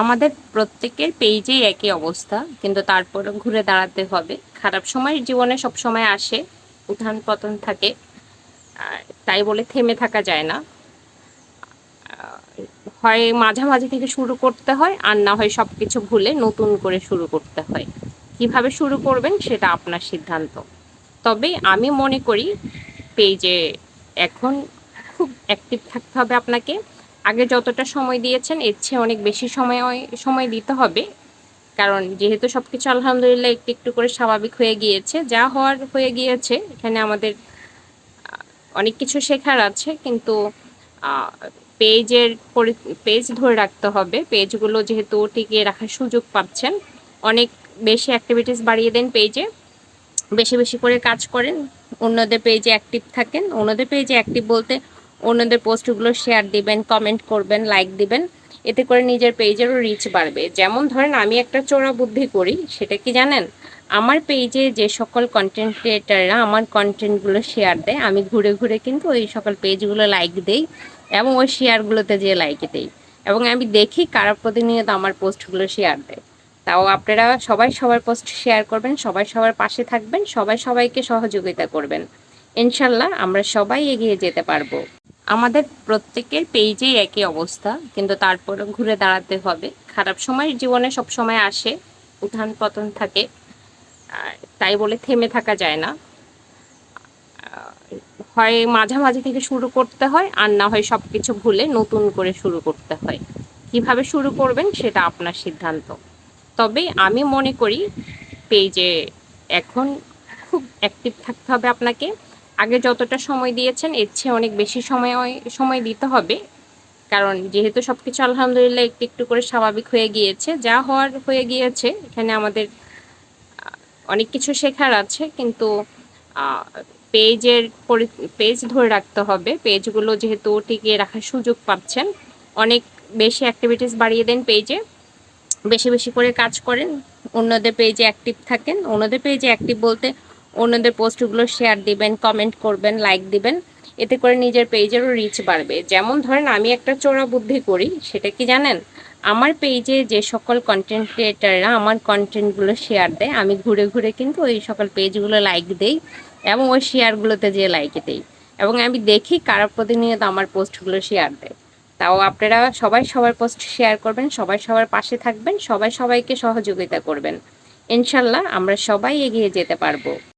আমাদের প্রত্যেকের পেজেই একই অবস্থা, কিন্তু তারপর ঘুরে দাঁড়াতে হবে। খারাপ সময় জীবনে সব সময় আসে উত্থান পতন থাকে তাই বলে থেমে থাকা যায় না। হয় মাঝামাঝি থেকে শুরু করতে হয়, আর না হয় সব কিছু ভুলে নতুন করে শুরু করতে হয়। কীভাবে শুরু করবেন সেটা আপনার সিদ্ধান্ত। তবে আমি মনে করি, পেজে এখন খুব অ্যাক্টিভ থাকতে হবে আপনাকে। আগে যতটা সময় দিয়েছেন, এর চেয়ে অনেক বেশি সময় সময় দিতে হবে। কারণ যেহেতু সব কিছু আলহামদুলিল্লাহ একটু একটু করে স্বাভাবিক হয়ে গিয়েছে, যা হওয়ার হয়ে গিয়েছে, এখানে আমাদের অনেক কিছু শেখার আছে, কিন্তু পেজের পেজ ধরে রাখতে হবে। পেজগুলো যেহেতু টিকিয়ে রাখার সুযোগ পাচ্ছেন, অনেক বেশি অ্যাক্টিভিটিস বাড়িয়ে দেন পেজে। বেশি বেশি করে কাজ করেন। অন্যদের পেজে অ্যাক্টিভ থাকেন। অন্যদের পেজে অ্যাক্টিভ বলতে অন্যদের পোস্টগুলো শেয়ার দিবেন কমেন্ট করবেন লাইক দিবেন। এতে করে নিজের পেজেরও রিচ বাড়বে। যেমন ধরেন, আমি একটা চোরা বুদ্ধি করি, সেটা কি জানেন? আমার পেজে যে সকল কন্টেন্ট ক্রিয়েটাররা আমার কন্টেন্টগুলো শেয়ার দেয়, আমি ঘুরে ঘুরে কিন্তু ওই সকল পেজগুলো লাইক দেই এবং ওই শেয়ারগুলোতে যে লাইক দেই এবং আমি দেখি কারা প্রতিনিয়ত আমার পোস্টগুলো শেয়ার দেয়। তাও আপনারা সবাই সবার পোস্ট শেয়ার করবেন, সবাই সবার পাশে থাকবেন, সবাই সবাইকে সহযোগিতা করবেন। ইনশাল্লাহ আমরা সবাই এগিয়ে যেতে পারব। আমাদের প্রত্যেকের পেজেই একই অবস্থা, কিন্তু তারপরে ঘুরে দাঁড়াতে হবে। খারাপ সময় জীবনে সব সময় আসে, উত্থান পতন থাকে তাই বলে থেমে থাকা যায় না। হয় মাঝামাঝি থেকে শুরু করতে হয়, আর না হয় সব কিছু ভুলে নতুন করে শুরু করতে হয়। কীভাবে শুরু করবেন সেটা আপনার সিদ্ধান্ত। তবে আমি মনে করি, পেজে এখন খুব অ্যাক্টিভ থাকতে হবে আপনাকে। আগে যতটা সময় দিয়েছেন, এর চেয়ে অনেক বেশি সময় সময় দিতে হবে। কারণ যেহেতু সব কিছু আলহামদুলিল্লাহ একটু একটু করে স্বাভাবিক হয়ে গিয়েছে, যা হওয়ার হয়ে গিয়েছে, এখানে আমাদের অনেক কিছু শেখার আছে, কিন্তু পেজের পেজ ধরে রাখতে হবে। পেজগুলো যেহেতু টিকিয়ে রাখার সুযোগ পাচ্ছেন, অনেক বেশি অ্যাক্টিভিটিস বাড়িয়ে দেন পেজে। বেশি বেশি করে কাজ করেন, অন্যদের পেজে অ্যাক্টিভ থাকেন। অন্যদের পেজে অ্যাক্টিভ বলতে অন্যদের পোস্টগুলো শেয়ার দিবেন কমেন্ট করবেন লাইক দিবেন। এতে করে নিজের পেজেরও রিচ বাড়বে। যেমন ধরেন, আমি একটা চোরা বুদ্ধি করি, সেটা কি জানেন? আমার পেজে যে সকল কন্টেন্ট ক্রিয়েটাররা আমার কন্টেন্টগুলো শেয়ার দেয়, আমি ঘুরে ঘুরে কিন্তু ওই সকল পেজগুলো লাইক দেই এবং ওই শেয়ারগুলোতে যে লাইক দেই। এবং আমি দেখি কারা প্রতিনিয়ত আমার পোস্টগুলো শেয়ার দেয়। তাও আপনারা সবাই সবার পোস্ট শেয়ার করবেন, সবাই সবার পাশে থাকবেন, সবাই সবাইকে সহযোগিতা করবেন। ইনশাল্লাহ আমরা সবাই এগিয়ে যেতে পারব।